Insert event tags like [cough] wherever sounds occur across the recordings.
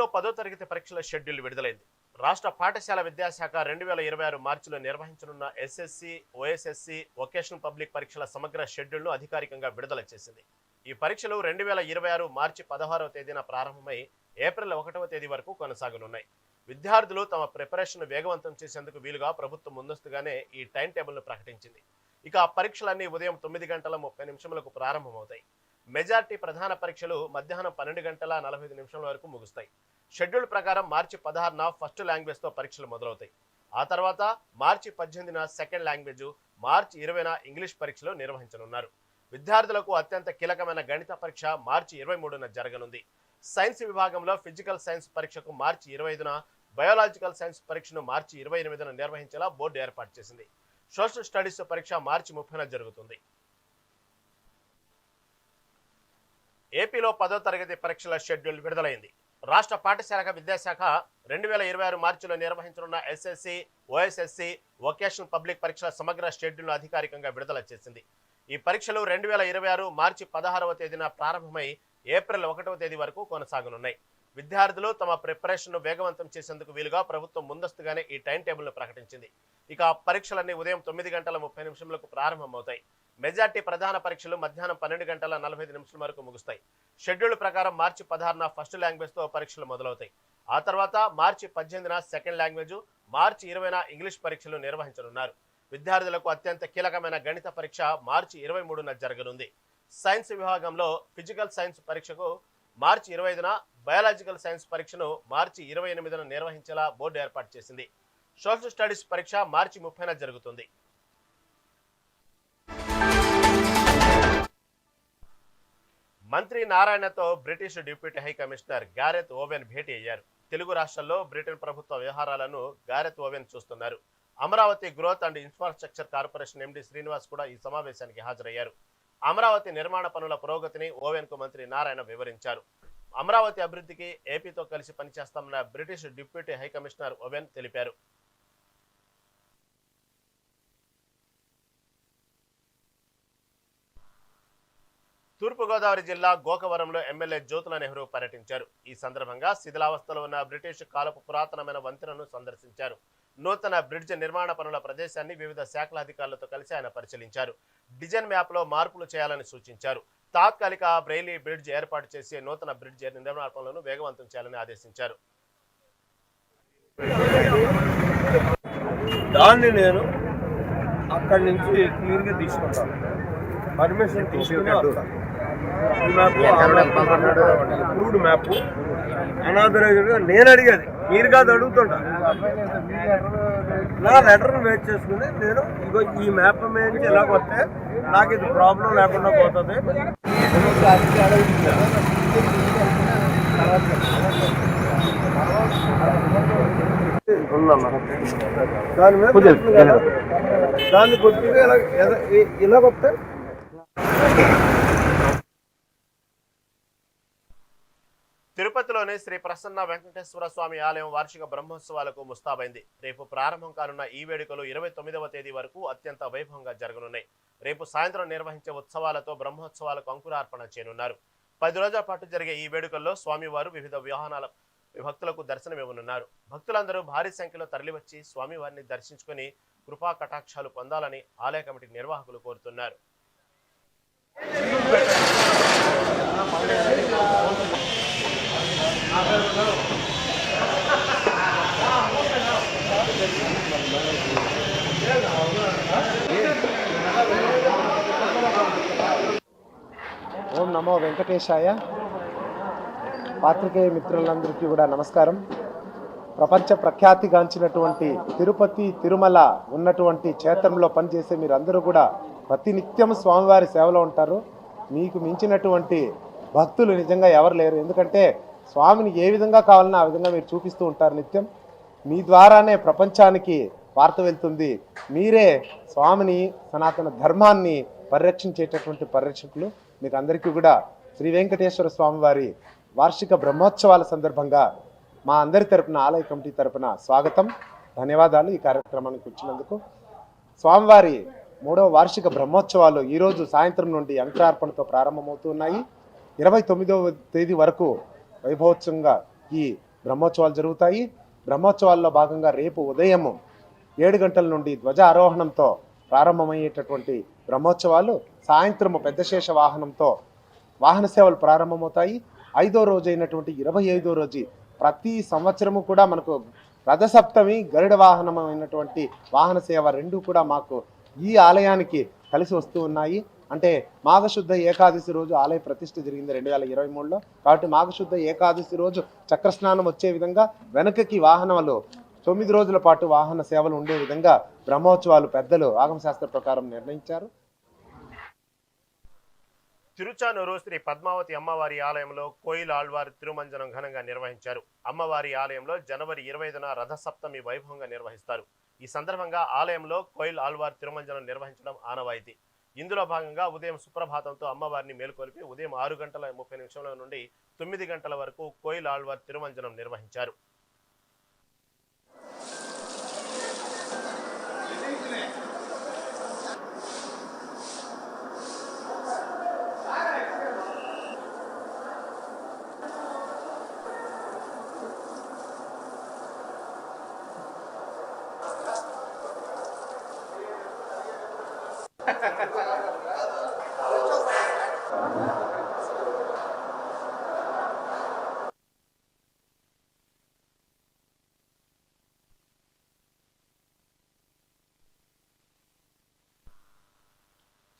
ఏపీలో పదో తరగతి పరీక్షల షెడ్యూల్ విడుదలైంది. రాష్ట్ర పాఠశాల విద్యాశాఖ రెండు వేల ఇరవై ఆరు మార్చిలో నిర్వహించనున్న ఎస్ఎస్సి ఓఎస్ఎస్సి వొకేషనల్ పబ్లిక్ పరీక్షల సమగ్ర షెడ్యూల్ను అధికారికంగా విడుదల చేసింది. ఈ పరీక్షలు రెండు వేల ఇరవై ఆరు మార్చి పదహారవ తేదీన ప్రారంభమై ఏప్రిల్ ఒకటవ తేదీ వరకు కొనసాగనున్నాయి. విద్యార్థులు తమ ప్రిపరేషన్ వేగవంతం చేసేందుకు వీలుగా ప్రభుత్వం ముందస్తుగానే ఈ టైం టేబుల్ను ప్రకటించింది. ఇక ఆ పరీక్షలన్నీ ఉదయం తొమ్మిది గంటల ముప్పై నిమిషములకు ప్రారంభమవుతాయి. మెజార్టీ ప్రధాన పరీక్షలు మధ్యాహ్నం పన్నెండు గంటల నలభై ఐదు నిమిషాల వరకు ముగుస్తాయి. షెడ్యూల్ ప్రకారం మార్చి పదహారున ఫస్ట్ లాంగ్వేజ్తో పరీక్షలు మొదలవుతాయి. ఆ తర్వాత మార్చి పద్దెనిమిదిన సెకండ్ లాంగ్వేజ్ మార్చి ఇరవైన ఇంగ్లీష్ పరీక్షలు నిర్వహించనున్నారు. విద్యార్థులకు అత్యంత కీలకమైన గణిత పరీక్ష మార్చి ఇరవై మూడున జరగనుంది. సైన్స్ విభాగంలో ఫిజికల్ సైన్స్ పరీక్షకు మార్చి ఇరవై ఐదున బయోలాజికల్ సైన్స్ పరీక్షను మార్చి ఇరవై ఎనిమిదిన నిర్వహించేలా బోర్డు ఏర్పాటు చేసింది. సోషల్ స్టడీస్ పరీక్ష మార్చి ముప్పైన జరుగుతుంది. ఏపీలో పదో తరగతి పరీక్షల షెడ్యూల్ విడుదలైంది. రాష్ట్ర పాఠశాల విద్యాశాఖ రెండు వేల ఇరవై ఆరు మార్చిలో నిర్వహించనున్న ఎస్ఎస్సి ఓఎస్ఎస్సి వొకేషనల్ పబ్లిక్ పరీక్షల సమగ్ర షెడ్యూల్ను అధికారికంగా విడుదల చేసింది. ఈ పరీక్షలు రెండు వేల ఇరవై ఆరు మార్చి పదహారవ తేదీన ప్రారంభమై ఏప్రిల్ ఒకటవ తేదీ వరకు కొనసాగనున్నాయి. విద్యార్థులు తమ ప్రిపరేషన్ను వేగవంతం చేసేందుకు వీలుగా ప్రభుత్వం ముందస్తుగానే ఈ టైం టేబుల్ను ప్రకటించింది. ఇక ఆ పరీక్షలన్నీ ఉదయం తొమ్మిది గంటల ముప్పై నిమిషంలకు ప్రారంభమవుతాయి. మెజార్టీ ప్రధాన పరీక్షలు మధ్యాహ్నం పన్నెండు గంటల నలభై ఐదు నిమిషాల వరకు ముగుస్తాయి. షెడ్యూల్ ప్రకారం మార్చి పదహారున ఫస్ట్ లాంగ్వేజ్తో పరీక్షలు మొదలవుతాయి. ఆ తర్వాత మార్చి పద్దెనిమిదిన సెకండ్ లాంగ్వేజ్ మార్చి ఇరవైన ఇంగ్లీష్ పరీక్షలు నిర్వహించనున్నారు. విద్యార్థులకు అత్యంత కీలకమైన గణిత పరీక్ష మార్చి ఇరవై మూడున జరగనుంది. సైన్స్ విభాగంలో ఫిజికల్ సైన్స్ పరీక్షకు మార్చి ఇరవై ఐదున బయాలజికల్ సైన్స్ పరీక్షను మార్చి ఇరవై ఎనిమిదిన నిర్వహించేలా బోర్డు ఏర్పాటు చేసింది. సోషల్ స్టడీస్ పరీక్ష మార్చి ముప్పైన జరుగుతుంది. మంత్రి నారాయణతో British deputy high commissioner Gareth Owen భేటీ అయ్యారు. తెలుగు రాష్ట్రాల్లో బ్రిటన్ ప్రభుత్వ వ్యవహారాలను గారెత్ ఓవెన్ చూస్తున్నారు. Amaravati growth and infrastructure corporation MD Srinivas కూడా ఈ సమావేశానికి హాజరయ్యారు. అమరావతి నిర్మాణ పనుల పురోగతిని ఓవెన్కు మంత్రి నారాయణ వివరించారు. అమరావతి అభివృద్ధికి ఏపీతో కలిసి పనిచేస్తామన్న British deputy high commissioner Owen తెలిపారు. తూర్పుగోదావరి జిల్లా గోకవరంలో ఎమ్మెల్యే జ్యోతుల నెహ్రూ పర్యటించారు. ఈ సందర్భంగా శిథిలావస్థలో ఉన్న బ్రిటిష్ కాలపు పురాతనమైన వంతెనను సందర్శించారు. నూతన బ్రిడ్జ్ నిర్మాణ పనుల ప్రదేశాన్ని వివిధ శాఖల అధికారులతో కలిసి ఆయన పరిశీలించారు. డిజైన్ మ్యాప్లో మార్పులు చేయాలని సూచించారు. తాత్కాలిక బ్రెయిలీ బ్రిడ్జ్ ఏర్పాటు చేసి నూతన బ్రిడ్జ్ నిర్మాణ పనులను వేగవంతం చేయాలని ఆదేశించారు. దాన్ని నేను అక్కడి నుంచి క్లియర్గా తీసుకుంటాను. పర్మిషన్ తీసుకుని వస్తాను. ఈ మ్యాప్ అప్రూవ్డ్ మ్యాప్ అనాథరైజ్డ్గా నేను అడిగేది మీరు కాదు అడుగుతుంటా. నా లెటర్ను వెయిట్ చేసుకుని నేను ఇగో ఈ మ్యాప్ మీద ఎలా వస్తే నాకు ఇది ప్రాబ్లం లేకుండా పోతుంది. దాని మీద దాన్ని కొద్దిగా ఇలా ఇలా వస్తే తిరుపతిలోని శ్రీ ప్రసన్న వెంకటేశ్వర స్వామి ఆలయం వార్షిక బ్రహ్మోత్సవాలకు ముస్తాబైంది. రేపు ప్రారంభం కానున్న ఈ వేడుకలు ఇరవై తొమ్మిదవ తేదీ వరకు అత్యంత వైభవంగా జరగనున్నాయి. రేపు సాయంత్రం నిర్వహించే ఉత్సవాలతో బ్రహ్మోత్సవాలకు అంకురార్పణ చేయనున్నారు. పది రోజుల పాటు జరిగే ఈ వేడుకల్లో స్వామివారు వివిధ వాహనాల భక్తులకు దర్శనమివ్వనున్నారు. భక్తులందరూ భారీ సంఖ్యలో తరలివచ్చి స్వామివారిని దర్శించుకుని కృపా కటాక్షాలు పొందాలని ఆలయ కమిటీ నిర్వాహకులు కోరుతున్నారు. ఓం నమో వెంకటేశాయ. పాత్రికేయ మిత్రులందరికీ కూడా నమస్కారం. ప్రపంచ ప్రఖ్యాతిగాంచినటువంటి తిరుపతి తిరుమల ఉన్నటువంటి క్షేత్రంలో పనిచేసే మీరందరూ కూడా ప్రతినిత్యం స్వామివారి సేవలో ఉంటారు. మీకు మించినటువంటి భక్తులు నిజంగా ఎవరు లేరు. ఎందుకంటే స్వామిని ఏ విధంగా కావాలన్నా ఆ విధంగా మీరు చూపిస్తూ ఉంటారు నిత్యం. మీ ద్వారానే ప్రపంచానికి వార్త వెళ్తుంది. మీరే స్వామిని సనాతన ధర్మాన్ని పరిరక్షించేటటువంటి పరిరక్షకులు మీకు అందరికీ కూడా శ్రీ వెంకటేశ్వర స్వామివారి వార్షిక బ్రహ్మోత్సవాల సందర్భంగా మా అందరి తరపున ఆలయ కమిటీ తరపున స్వాగతం. ధన్యవాదాలు ఈ కార్యక్రమానికి వచ్చినందుకు. స్వామివారి మూడవ వార్షిక బ్రహ్మోత్సవాలు ఈరోజు సాయంత్రం నుండి అంకురార్పణతో ప్రారంభమవుతున్నాయి ఇరవై తొమ్మిదవ తేదీ వరకు వైభవోత్సవంగా ఈ బ్రహ్మోత్సవాలు జరుగుతాయి. బ్రహ్మోత్సవాల్లో భాగంగా రేపు ఉదయం ఏడు గంటల నుండి ధ్వజ ఆరోహణంతో ప్రారంభమయ్యేటటువంటి బ్రహ్మోత్సవాలు సాయంత్రం పెద్ద శేష వాహనంతో వాహన సేవలు ప్రారంభమవుతాయి. ఐదో రోజు అయినటువంటి ఇరవై ఐదో రోజు ప్రతి సంవత్సరము కూడా మనకు రథసప్తమి గరుడ వాహనం అయినటువంటి వాహన సేవ రెండు కూడా మాకు ఈ ఆలయానికి కలిసి వస్తూ ఉన్నాయి. అంటే మాఘశుద్ధ ఏకాదశి రోజు ఆలయ ప్రతిష్ఠ జరిగింది రెండు వేల ఇరవై మూడులో. కాబట్టి మాఘశుద్ధ ఏకాదశి రోజు చక్రస్నానం వచ్చే విధంగా వెనకకి వాహనాలు తొమ్మిది రోజుల పాటు వాహన సేవలు ఉండే విధంగా బ్రహ్మోత్సవాలు పెద్దలు ఆగమశాస్త్ర ప్రకారం నిర్ణయించారు. తిరుచానూరు శ్రీ పద్మావతి అమ్మవారి ఆలయంలో కోయిల్ ఆళ్వార్ తిరుమంజనం ఘనంగా నిర్వహించారు. అమ్మవారి ఆలయంలో జనవరి ఇరవై ఐదున రథసప్తమి వైభవంగా నిర్వహిస్తారు. ఈ సందర్భంగా ఆలయంలో కోయిల్ ఆళ్వార్ తిరుమంజనం నిర్వహించడం ఆనవాయితీ. ఇందులో భాగంగా ఉదయం సుప్రభాతంతో అమ్మవారిని మేల్కొల్పి ఉదయం ఆరు గంటల ముప్పై నిమిషాల నుండి తొమ్మిది గంటల వరకు కోయిల్ ఆళ్వార్ తిరుమంజనం నిర్వహించారు.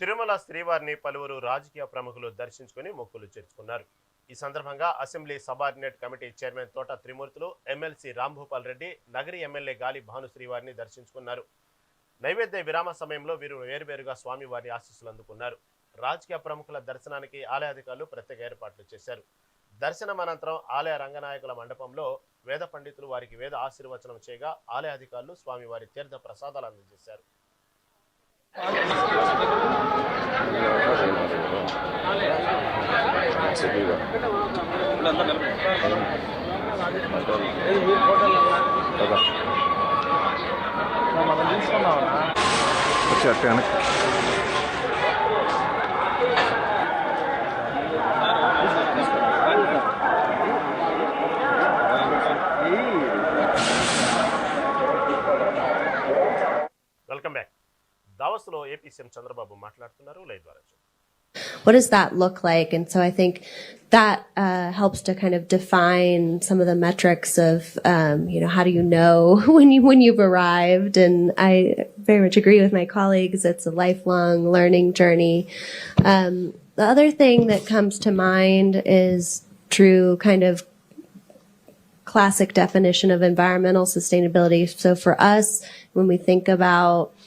తిరుమల శ్రీవారిని పలువురు రాజకీయ ప్రముఖులు దర్శించుకుని మొక్కులు చేర్చుకున్నారు. ఈ సందర్భంగా assembly subordinate committee chairman Thota Trimurthulu MLC Rambhupal Reddy Nagari MLA Gali Bhanu శ్రీవారిని దర్శించుకున్నారు. నైవేద్య విరామ సమయంలో వీరు వేరువేరుగా స్వామివారి ఆశీస్సులు అందుకున్నారు. రాజకీయ ప్రముఖుల దర్శనానికి ఆలయ అధికారులు ప్రత్యేక ఏర్పాట్లు చేశారు. దర్శనం అనంతరం ఆలయ రంగనాయకుల మండపంలో వేద పండితులు వారికి వేద ఆశీర్వచనం చేయగా ఆలయ అధికారులు స్వామివారి తీర్థ ప్రసాదాలు అందజేశారు. వచ్చి అట్టే దావస్లో ఏపీ సీఎం చంద్రబాబు మాట్లాడుతున్నారు లైవ్ ద్వారా చూద్దాం. what does that look like? And so I think that uh, helps to kind of define some of the metrics of, um, you know, how do you know [laughs] when you when you've arrived? And I very much agree with my colleagues. It's a lifelong learning journey. Um, the other thing that comes to mind is true kind of classic definition of environmental sustainability. So for us, when we think about re-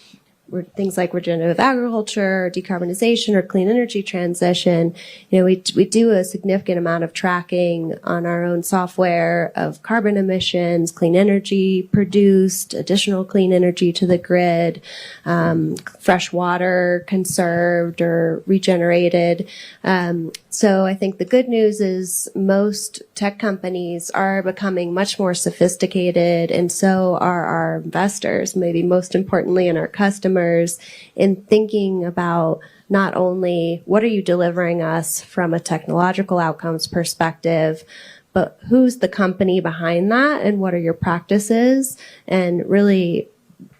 things like regenerative agriculture, or decarbonization, or clean energy transition, you know, we, we do a significant amount of tracking on our own software of carbon emissions, clean energy produced, additional clean energy to the grid, um, fresh water conserved or regenerated. Um, so I think the good news is most tech companies are becoming much more sophisticated and so are our investors, maybe most importantly and our customers in thinking about not only what are you delivering us from a technological outcomes perspective, but who's the company behind that and what are your practices and really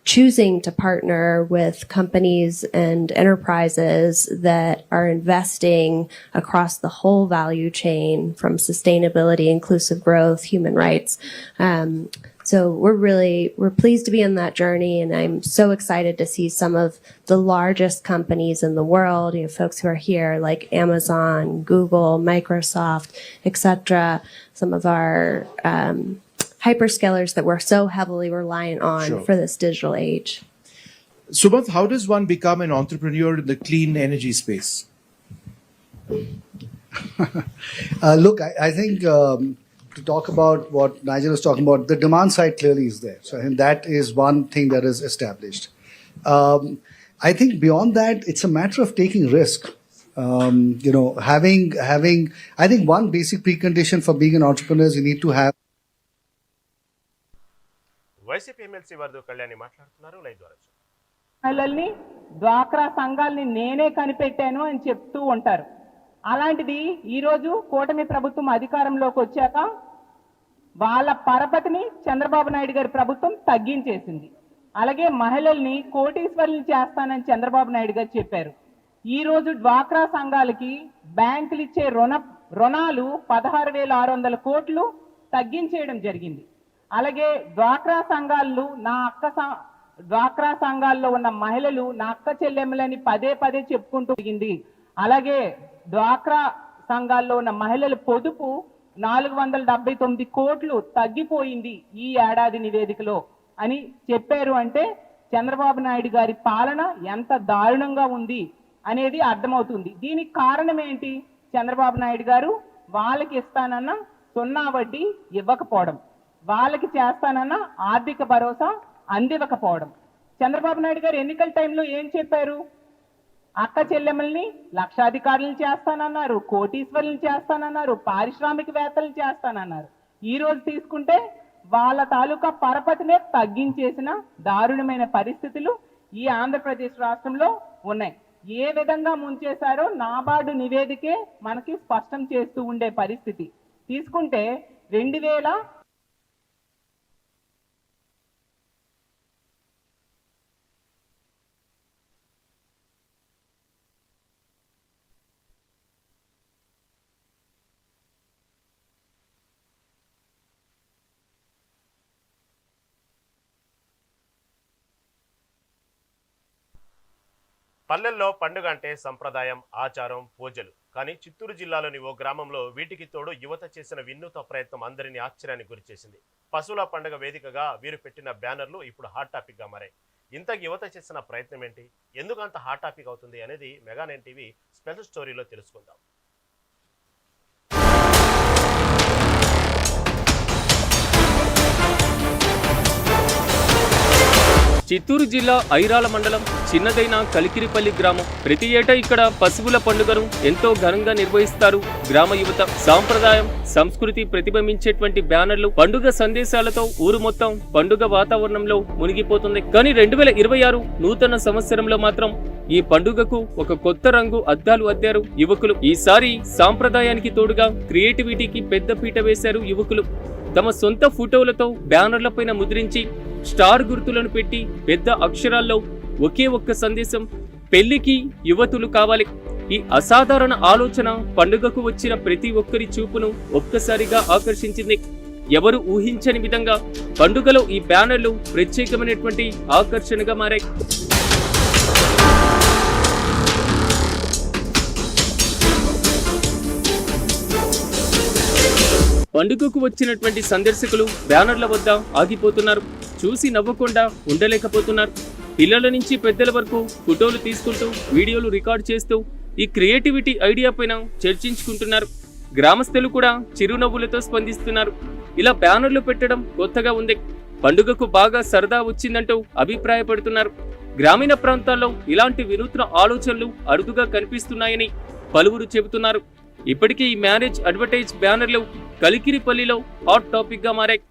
choosing to partner with companies and enterprises that are investing across the whole value chain from sustainability, inclusive growth, human rights. Um, so we're really we're pleased to be on that journey, and I'm so excited to see some of the largest companies in the world. You know, folks who are here like Amazon, Google, Microsoft, etc. Some of our um, hyperscalers that we're so heavily reliant on Sure. for this digital age. Sumanth, how does one become an entrepreneur in the clean energy space? [laughs] Uh, look, I, I think um, to talk about what Nigel was talking about, the demand side clearly is there. So I think that is one thing that is established. Um, I think beyond that, it's a matter of taking risk. Um, you know, having having. I think one basic precondition for being an entrepreneur is you need to have YCP MLC Varadu Kalyani మాట్లాడుతున్నారు live ద్వారా చూద్దాం. మహిళల్ని డ్వాక్రా సంఘాల్ని నేనే కనిపెట్టాను అని చెప్తూ ఉంటారు అలాంటిది ఈరోజు కూటమి ప్రభుత్వం అధికారంలోకి వచ్చాక వాళ్ళ పరపతిని చంద్రబాబు నాయుడు గారి ప్రభుత్వం తగ్గించేసింది. అలాగే మహిళల్ని కోటీశ్వరులు చేస్తానని చంద్రబాబు నాయుడు గారు చెప్పారు. ఈరోజు డ్వాక్రా సంఘాలకి బ్యాంకులు ఇచ్చే రుణ రుణాలు పదహారు వేల ఆరు వందల కోట్లు తగ్గించేయడం జరిగింది. అలాగే డ్వాక్రా సంఘాలు నా అక్క డ్వాక్రా సంఘాల్లో ఉన్న మహిళలు నా అక్క చెల్లెమ్మలని పదే పదే చెప్పుకుంటూ జరిగింది అలాగే డ్వాక్రా సంఘాల్లో ఉన్న మహిళల పొదుపు నాలుగు వందల డెబ్బై తొమ్మిది కోట్లు తగ్గిపోయింది ఈ ఏడాది నివేదికలో. అని చెప్పారు అంటే చంద్రబాబు నాయుడు గారి పాలన ఎంత దారుణంగా ఉంది అనేది అర్థమవుతుంది. దీనికి కారణం ఏంటి? చంద్రబాబు నాయుడు గారు వాళ్ళకి ఇస్తానన్న సున్నా వడ్డీ ఇవ్వకపోవడం వాళ్ళకి చేస్తానన్న ఆర్థిక భరోసా అందివ్వకపోవడం. చంద్రబాబు నాయుడు గారు ఎన్నికల టైంలో ఏం చెప్పారు? అక్క చెల్లెమ్మల్ని లక్షాధికారులు చేస్తానన్నారు కోటీశ్వరులు చేస్తానన్నారు పారిశ్రామికవేత్తలు చేస్తానన్నారు. ఈ రోజు తీసుకుంటే వాళ్ళ తాలూకా పరపతినే తగ్గించేసిన దారుణమైన పరిస్థితులు ఈ ఆంధ్రప్రదేశ్ రాష్ట్రంలో ఉన్నాయి. ఏ విధంగా ముంచేశారో నాబార్డు నివేదికే మనకి స్పష్టం చేస్తూ ఉండే పరిస్థితి. తీసుకుంటే రెండు వేల పల్లెల్లో పండుగ అంటే సంప్రదాయం ఆచారం పూజలు. కానీ చిత్తూరు జిల్లాలోని ఓ గ్రామంలో వీటికి తోడు యువత చేసిన వినూత ప్రయత్నం అందరినీ ఆశ్చర్యానికి గురిచేసింది. పశువుల పండుగ వేదికగా వీరు పెట్టిన బ్యానర్లు ఇప్పుడు హాట్ టాపిక్గా మారాయి. ఇంత యువత చేసిన ప్రయత్నం ఏంటి? ఎందుకు అంత హాట్ టాపిక్ అవుతుంది అనేది మెగా టీవీ స్పెషల్ స్టోరీలో తెలుసుకుందాం. చిత్తూరు జిల్లా ఐరాల మండలం చిన్నదైన కలికిరిపల్లి గ్రామం. ప్రతి ఏటా ఇక్కడ పశువుల పండుగను ఎంతో ఘనంగా నిర్వహిస్తారు. గ్రామ యువత సాంప్రదాయం సంస్కృతి ప్రతిబింబించేటువంటి బ్యానర్లు పండుగ సందేశాలతో ఊరు మొత్తం పండుగ వాతావరణంలో మునిగిపోతుంది. కానీ రెండు వేల ఇరవై ఆరు నూతన సంవత్సరంలో మాత్రం ఈ పండుగకు ఒక కొత్త రంగు అద్దాలు అద్దారు యువకులు. ఈసారి సాంప్రదాయానికి తోడుగా క్రియేటివిటీకి పెద్ద పీట వేశారు యువకులు. తమ సొంత ఫోటోలతో బ్యానర్లపైన ముద్రించి స్టార్ గుర్తులను పెట్టి పెద్ద అక్షరాల్లో ఒకే ఒక్క సందేశం. పెళ్ళికి యువతులు కావాలి. ఈ అసాధారణ ఆలోచన పండుగకు వచ్చిన ప్రతి ఒక్కరి చూపును ఒక్కసారిగా ఆకర్షించింది. ఎవరు ఊహించని విధంగా పండుగలో ఈ బ్యానర్లు ప్రత్యేకమైనటువంటి ఆకర్షణగా మారాయి. పండుగకు వచ్చినటువంటి సందర్శకులు బ్యానర్ల వద్ద ఆగిపోతున్నారు. చూసి నవ్వకుండా ఉండలేకపోతున్నారు. పిల్లల నుంచి పెద్దల వరకు ఫోటోలు తీసుకుంటూ వీడియోలు రికార్డ్ చేస్తూ ఈ క్రియేటివిటీ ఐడియా పైన చర్చించుకుంటున్నారు. గ్రామస్తులు కూడా చిరునవ్వులతో స్పందిస్తున్నారు. ఇలా బ్యానర్లు పెట్టడం కొత్తగా ఉంది. పండుగకు బాగా సరదా వచ్చిందంటూ అభిప్రాయపడుతున్నారు. గ్రామీణ ప్రాంతాల్లో ఇలాంటి వినూత్న ఆలోచనలు అరుదుగా కనిపిస్తున్నాయని పలువురు చెబుతున్నారు. ఇప్పటికే ఈ మ్యారేజ్ అడ్వర్టైజ్ బ్యానర్లు కలికిరిపల్లిలో హాట్ టాపిక్గా మారాయి.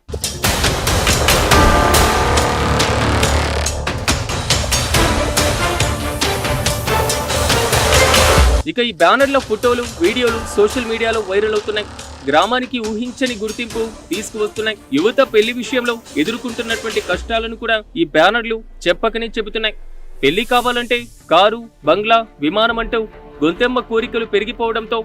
ఇక ఈ బ్యానర్ల ఫోటోలు వీడియోలు సోషల్ మీడియాలో వైరల్ అవుతున్నాయి. గ్రామానికి ఊహించని గుర్తింపు తీసుకువస్తున్నాయి. యువత పెళ్ళి విషయంలో ఎదుర్కొంటున్నటువంటి కష్టాలను కూడా ఈ బ్యానర్లు చెప్పకనే చెబుతున్నాయి. పెళ్ళి కావాలంటే కారు బంగ్లా విమానం అంటూ గొంతెమ్మ కోరికలు పెరిగిపోవడంతో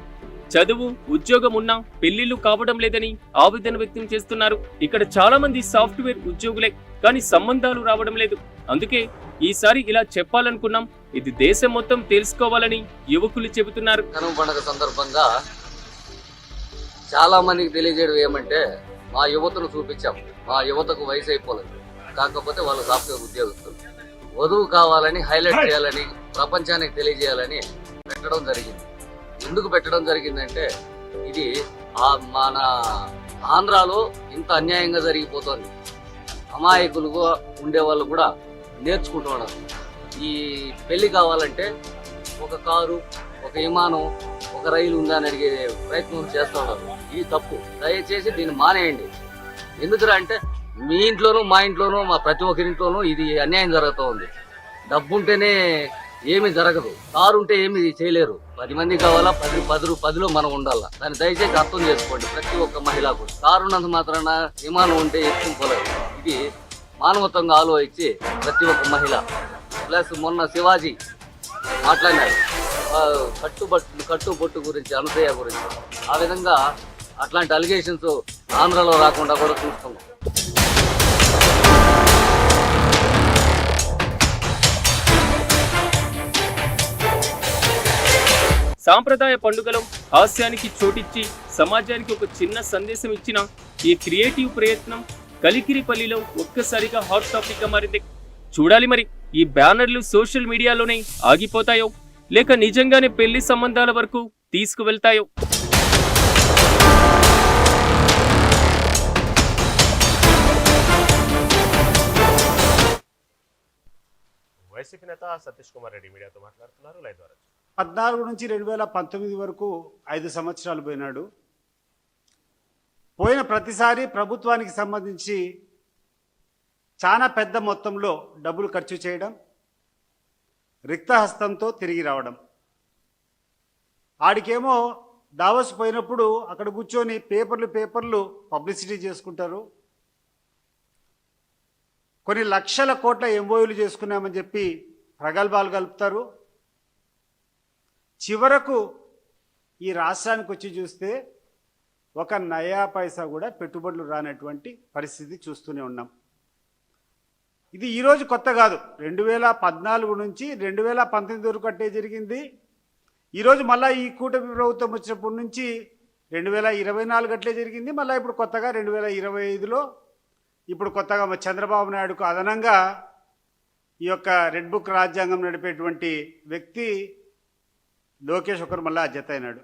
చదువు ఉద్యోగం ఉన్నా పెళ్ళిళ్ళు కావడం లేదని ఆవేదన వ్యక్తం చేస్తున్నారు. ఇక్కడ చాలా మంది సాఫ్ట్వేర్ ఉద్యోగులే కానీ సంబంధాలు రావడం లేదు. అందుకే ఈసారి ఇలా చెప్పాలనుకున్నాం. ఇది దేశం మొత్తం తెలుసుకోవాలని యువకులు చెబుతున్నారు. కనుమ పండుగ సందర్భంగా చాలా మందికి తెలియజేయడం ఏమంటే మా యువతను చూపించాం. మా యువతకు వయసు అయిపోలేదు. కాకపోతే వాళ్ళు సాఫ్ట్వేర్ ఉద్యోగస్తులు. వధువు కావాలని హైలైట్ చేయాలని ప్రపంచానికి తెలియజేయాలని పెట్టడం జరిగింది. ఎందుకు పెట్టడం జరిగిందంటే ఇది మన ఆంధ్రాలో ఇంత అన్యాయంగా జరిగిపోతుంది. అమాయకులుగా ఉండే వాళ్ళు కూడా నేర్చుకుంటున్నారు ఈ పెళ్ళి కావాలంటే ఒక కారు ఒక విమానం ఒక రైలు ఉందా అని అడిగే ప్రయత్నం చేస్తూ ఉన్నారు. ఇది తప్పు. దయచేసి దీన్ని మానేయండి. ఎందుకురా అంటే మీ ఇంట్లోనూ మా ఇంట్లోనూ మా ప్రతి ఒక్కరింట్లోనూ ఇది అన్యాయం జరుగుతూ ఉంది డబ్బు ఉంటేనే ఏమి జరగదు. కారు ఉంటే ఏమి చేయలేరు. పది మంది కావాలా పది పది పదిలో మనం ఉండాలా? దాన్ని దయచేసి అర్థం చేసుకోండి. ప్రతి ఒక్క మహిళకు కూడా. ఉన్నంత మాత్రాన విమానం ఉంటే ఎత్తుకుపోలేదు ఇది మానవత్వంగా ఆలోచించి ప్రతి ఒక్క మహిళ. ప్లస్ మొన్న శివాజీ మాట్లాడినారు. కట్టుబట్టు కట్టుబొట్టు గురించి అనసూయ గురించి. ఆ విధంగా అట్లాంటి అలిగేషన్స్ ఆంధ్రలో రాకుండా కూడా చూస్తున్నాం. సాంప్రదాయ పండుగలో హాస్యానికి చోటిచ్చి సమాజానికి ఒక చిన్న సందేశం ఇచ్చిన ఈ క్రియేటివ్ ప్రయత్నం కలికిరిపల్లిలో ఒక్కసారిగా హాట్ టాపిక్గా మారింది. చూడాలి మరి ఈ బ్యానర్లు సోషల్ మీడియాలోనే ఆగిపోతాయో లేక నిజంగానే పెళ్ళి సంబంధాల వరకు తీసుకువెళ్తాయో? వైసీపీ నేత సతీష్ కుమార్ రెడ్డి మీడియాతో మాట్లాడుతున్నారు. లైవ్ ద్వారా పద్నాలుగు నుంచి రెండు వేల పంతొమ్మిది వరకు ఐదు సంవత్సరాలు పోయినాడు. పోయిన ప్రతిసారి ప్రభుత్వానికి సంబంధించి చాలా పెద్ద మొత్తంలో డబ్బులు ఖర్చు చేయడం రిక్తహస్తంతో తిరిగి రావడం. ఆడికేమో దావస్ పోయినప్పుడు అక్కడ కూర్చొని పేపర్లు పేపర్లు పబ్లిసిటీ చేసుకుంటారు. కొన్ని లక్షల కోట్ల ఎంఓయూలు చేసుకున్నామని చెప్పి ప్రగల్భాలు కలుపుతారు చివరకు ఈ రాష్ట్రానికి వచ్చి చూస్తే ఒక నయా పైసా కూడా పెట్టుబడులు రానటువంటి పరిస్థితి చూస్తూనే ఉన్నాం. ఇది ఈరోజు కొత్త కాదు. రెండు వేల పద్నాలుగు నుంచి రెండు వేల పంతొమ్మిది వరకు అట్టే జరిగింది. ఈరోజు మళ్ళీ ఈ కూటమి ప్రభుత్వం వచ్చినప్పటి నుంచి రెండు వేల ఇరవై నాలుగు అట్లే జరిగింది. మళ్ళీ ఇప్పుడు కొత్తగా రెండు వేల ఇరవై ఐదులో ఇప్పుడు కొత్తగా చంద్రబాబు నాయుడుకు అదనంగా ఈ యొక్క రెడ్ బుక్ రాజ్యాంగం నడిపేటువంటి వ్యక్తి లోకేష్ ఒకరు మళ్ళీ జత అయినాడు.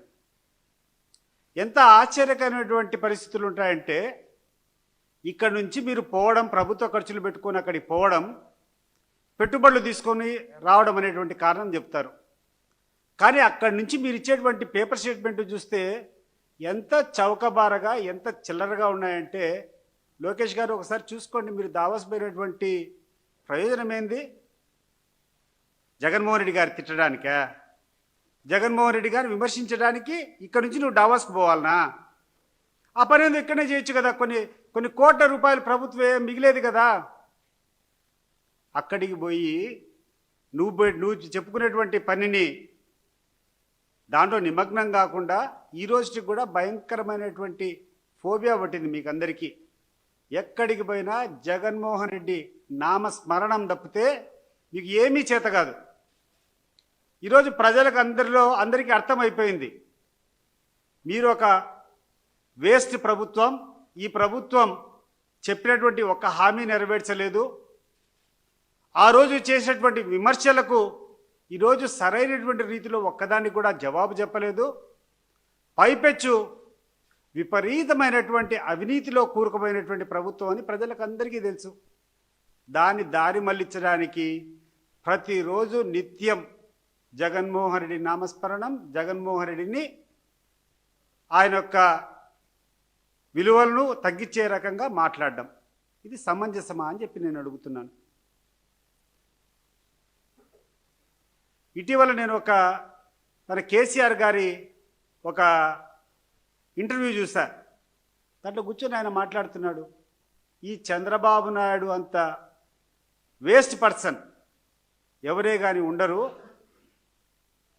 ఎంత ఆశ్చర్యకరమైనటువంటి పరిస్థితులు ఉంటాయంటే ఇక్కడ నుంచి మీరు పోవడం ప్రభుత్వ ఖర్చులు పెట్టుకొని అక్కడికి పోవడం పెట్టుబడులు తీసుకొని రావడం అనేటువంటి కారణం చెప్తారు. కానీ అక్కడి నుంచి మీరు ఇచ్చేటువంటి పేపర్ స్టేట్మెంట్ చూస్తే ఎంత చౌకబారగా ఎంత చిల్లరగా ఉన్నాయంటే లోకేష్ గారు ఒకసారి చూసుకోండి మీరు దావాస్ పోయినటువంటి ప్రయోజనం ఏంది? జగన్మోహన్ రెడ్డి గారు తిట్టడానికా? జగన్మోహన్ రెడ్డి గారిని విమర్శించడానికి ఇక్కడ నుంచి నువ్వు డావాస్కి పోవాలనా? ఆ పని ఏదో ఇక్కడనే చేయొచ్చు కదా? కొన్ని కొన్ని కోట్ల రూపాయలు ప్రభుత్వం మిగిలేదు కదా? అక్కడికి పోయి నువ్వు నువ్వు చెప్పుకునేటువంటి పనిని దాంట్లో నిమగ్నం కాకుండా ఈ రోజుకి కూడా భయంకరమైనటువంటి ఫోబియా పట్టింది మీకు అందరికీ. ఎక్కడికి పోయినా జగన్మోహన్ రెడ్డి నామస్మరణం తప్పితే మీకు ఏమీ చేత కాదు. ఈరోజు ప్రజలకు అందరిలో అందరికీ అర్థమైపోయింది. మీరు ఒక వేస్ట్ ప్రభుత్వం ఈ ప్రభుత్వం చెప్పినటువంటి ఒక హామీ నెరవేర్చలేదు. ఆ రోజు చేసినటువంటి విమర్శలకు ఈరోజు సరైనటువంటి రీతిలో ఒక్కదాన్ని కూడా జవాబు చెప్పలేదు. పైపెచ్చు విపరీతమైనటువంటి అవినీతిలో కూరుకుపోయినటువంటి ప్రభుత్వం అని ప్రజలకు అందరికీ తెలుసు. దాన్ని దారి మళ్ళించడానికి ప్రతిరోజు నిత్యం జగన్మోహన్ రెడ్డి నామస్మరణం జగన్మోహన్ రెడ్డిని ఆయన యొక్క విలువలను తగ్గించే రకంగా మాట్లాడడం. ఇది సమంజసమా అని చెప్పి నేను అడుగుతున్నాను. ఇటీవల నేను ఒక మన కేసీఆర్ గారి ఒక ఇంటర్వ్యూ చూసా. దాంట్లో కూర్చొని ఆయన మాట్లాడుతున్నాడు. ఈ చంద్రబాబు నాయుడు అంత వేస్ట్ పర్సన్. ఎవరే కానీ ఉండరు.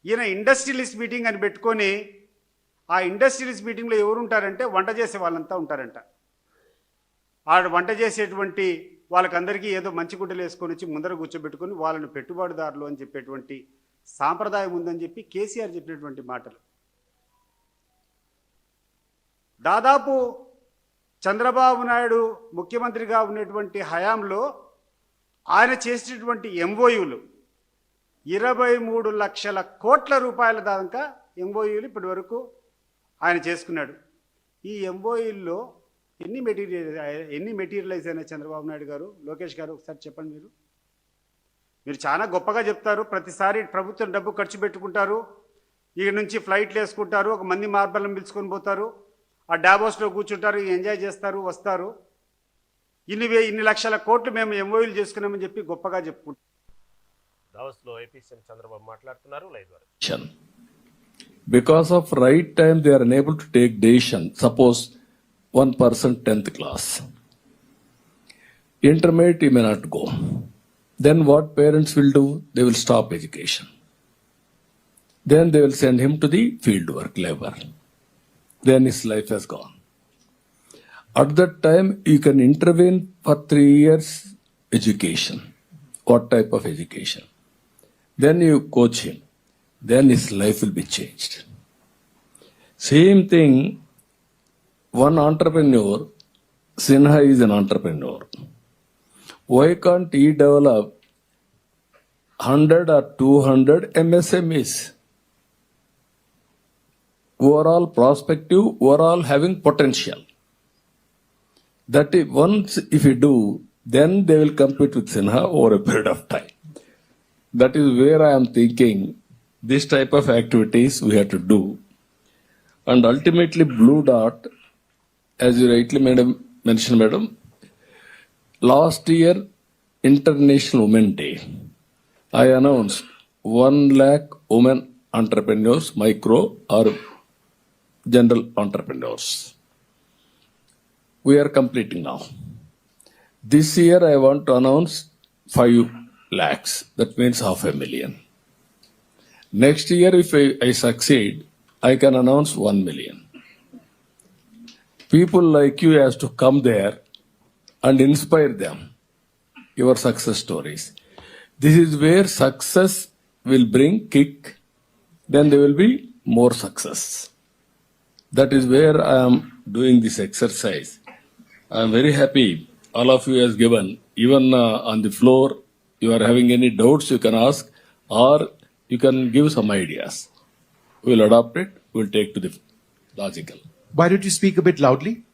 ఈయన ఇండస్ట్రియలిస్ట్ మీటింగ్ అని పెట్టుకొని ఆ ఇండస్ట్రియలిస్ట్ మీటింగ్లో ఎవరు ఉంటారంటే వంట చేసే వాళ్ళంతా ఉంటారంట. ఆ వంట చేసేటువంటి వాళ్ళకందరికీ ఏదో మంచి గుడ్డలు వేసుకొని వచ్చి ముందర కూర్చోబెట్టుకొని వాళ్ళని పెట్టుబడిదారులు అని చెప్పేటువంటి సాంప్రదాయం ఉందని చెప్పి కేసీఆర్ చెప్పినటువంటి మాటలు. దాదాపు చంద్రబాబు నాయుడు ముఖ్యమంత్రిగా ఉన్నటువంటి హయాంలో ఆయన చేసినటువంటి ఎంఓయూలు ఇరవై మూడు లక్షల కోట్ల రూపాయల దాకా ఎంఓయూలు ఇప్పటి వరకు ఆయన చేసుకున్నాడు. ఈ ఎంఓయూల్లో ఎన్ని మెటీరియల్ ఎన్ని మెటీరియలైజ్ అయినా చంద్రబాబు నాయుడు గారు? లోకేష్ గారు ఒకసారి చెప్పండి మీరు. మీరు చాలా గొప్పగా చెప్తారు. ప్రతిసారి ప్రభుత్వం డబ్బు ఖర్చు పెట్టుకుంటారు. ఇక నుంచి ఫ్లైట్లు వేసుకుంటారు. ఒక మంది మార్బల్ని పిలుచుకొని పోతారు. ఆ డాబోస్లో కూర్చుంటారు. ఎంజాయ్ చేస్తారు. వస్తారు. ఇన్ని వే ఇన్ని లక్షల కోట్లు మేము ఎంఓయూలు చేసుకున్నామని చెప్పి గొప్పగా చెప్పుకుంటాం. దావోస్ లో ఏపీ సీఎం చంద్రబాబు మాట్లాడుతున్నారు లైవ్ ద్వారా decision. Because of right time, they are unable to take decision. Suppose one person 10th class. Intermediate, he may not go. Then what parents will do? They will stop education. Then they will send him to the field work labor. Then his life has gone. At that time, you can intervene for three years education. What type of education? Then you coach him. Then his life will be changed. Same thing, one entrepreneur, Sinha is an entrepreneur. Why can't he develop 100 or 200 MSMEs? Overall prospective, overall having potential. That is, once if you do, then they will compete with Sinha over a period of time. That is where I am thinking this type of activities we have to do. And ultimately, Blue Dot, as you rightly mentioned, madam, last year, International Women Day, I announced 1 lakh women entrepreneurs, micro or general entrepreneurs. We are completing now. This year, I want to announce 5 lakhs, that means half a million. Next year, if I, I succeed, I can announce 1 million. People like you has to come there and inspire them, your success stories. This is where success will bring kick, then there will be more success. That is where I am doing this exercise. I am very happy all of you has given, even uh, on the floor, you are having any doubts, you can ask, or you can give some ideas. We will adopt it, we will take to the logical. Why don't you speak a bit loudly?